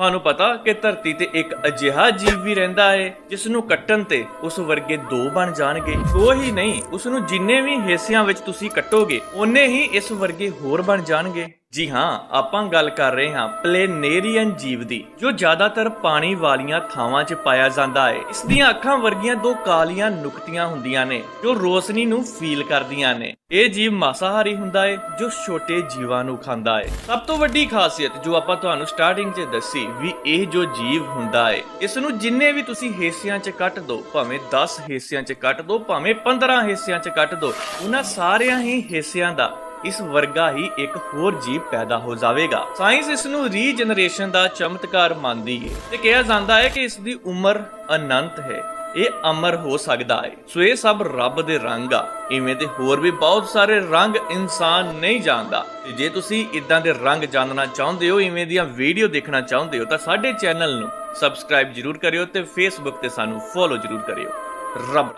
ਤੁਹਾਨੂੰ ਪਤਾ ਕਿ ਧਰਤੀ ਤੇ ਇੱਕ ਅਜਿਹਾ ਜੀਵ ਵੀ ਰਹਿੰਦਾ ਹੈ ਜਿਸ ਨੂੰ ਕੱਟਣ ਤੇ ਉਸ ਵਰਗੇ ਦੋ ਬਣ ਜਾਣਗੇ। ਉਹ ਹੀ ਨਹੀਂ ਉਸ ਨੂੰ ਜਿੰਨੇ ਵੀ ਹਿੱਸਿਆਂ ਵਿੱਚ ਤੁਸੀਂ ਕੱਟੋਗੇ, ਓਨੇ ਹੀ ਇਸ ਵਰਗੇ ਹੋਰ ਬਣ ਜਾਣਗੇ। ਜੀ ਹਾਂ, ਆਪਾਂ ਗੱਲ ਕਰ ਰਹੇ ਹਾਂ ਪਲੇਨੇਰੀਅਨ ਜੀਵ ਦੀ, ਜੋ ਜ਼ਿਆਦਾਤਰ ਪਾਣੀ ਵਾਲੀਆਂ ਥਾਵਾਂ 'ਚ ਪਾਇਆ ਜਾਂਦਾ ਹੈ। ਇਸ ਦੀਆਂ ਅੱਖਾਂ ਵਰਗੀਆਂ ਦੋ ਕਾਲੀਆਂ ਨੁਕਤੀਆਂ ਹੁੰਦੀਆਂ ਨੇ, ਜੋ ਰੋਸ਼ਨੀ ਨੂੰ ਫੀਲ ਕਰਦੀਆਂ ਨੇ। ਇਹ ਜੀਵ ਮਾਸਾਹਾਰੀ ਹੁੰਦਾ ਹੈ, ਜੋ ਛੋਟੇ ਜੀਵਾਂ ਨੂੰ ਖਾਂਦਾ ਹੈ। ਸਭ ਤੋਂ ਵੱਡੀ ਖਾਸੀਅਤ ਜੋ ਆਪਾਂ ਤੁਹਾਨੂੰ ਸਟਾਰਟਿੰਗ 'ਚ ਦੱਸੀ ਵੀ ਇਹ ਜੋ ਜੀਵ ਹੁੰਦਾ ਹੈ, ਇਸ ਨੂੰ ਜਿੰਨੇ ਵੀ ਤੁਸੀਂ ਹਿੱਸਿਆਂ 'ਚ ਕੱਟ ਦੋ, ਭਾਵੇਂ 10 ਹਿੱਸਿਆਂ 'ਚ ਕੱਟ ਦੋ, ਭਾਵੇਂ 15 ਹਿੱਸਿਆਂ 'ਚ ਕੱਟ ਦੋ, ਉਹਨਾਂ ਸਾਰਿਆਂ ਹੀ ਹਿੱਸਿਆਂ ਦਾ ਇਸ ਵਰਗਾ ਹੀ ਇੱਕ ਹੋਰ ਜੀਵ ਪੈਦਾ ਹੋ ਜਾਵੇਗਾ। ਸਾਇੰਸ ਇਸ ਨੂੰ ਰੀਜਨਰੇਸ਼ਨ ਦਾ ਚਮਤਕਾਰ ਮੰਨਦੀ ਹੈ ਤੇ ਕਿਹਾ ਜਾਂਦਾ ਹੈ ਕਿ ਇਸ ਦੀ ਉਮਰ ਅਨੰਤ ਹੈ। ਇਹ ਅਮਰ ਹੋ ਸਕਦਾ ਹੈ। ਸੋ ਇਹ ਸਭ ਰੱਬ ਦੇ ਰੰਗ ਆ। ਇਵੇਂ ਦੇ ਹੋਰ ਵੀ ਬਹੁਤ ਸਾਰੇ ਰੰਗ ਇਨਸਾਨ ਨਹੀਂ ਜਾਣਦਾ। ਤੇ ਜੇ ਤੁਸੀਂ ਇਦਾਂ ਦੇ ਰੰਗ ਜਾਣਨਾ ਚਾਹੁੰਦੇ ਹੋ, ਇਵੇਂ ਦੀਆਂ ਵੀਡੀਓ ਦੇਖਣਾ ਚਾਹੁੰਦੇ ਹੋ, ਤਾਂ ਸਾਡੇ ਚੈਨਲ ਨੂੰ ਸਬਸਕ੍ਰਾਈਬ ਜਰੂਰ ਕਰਿਓ ਤੇ ਫੇਸਬੁੱਕ ਤੇ ਸਾਨੂੰ ਫੋਲੋ ਜਰੂਰ ਕਰਿਓ। ਰੱਬ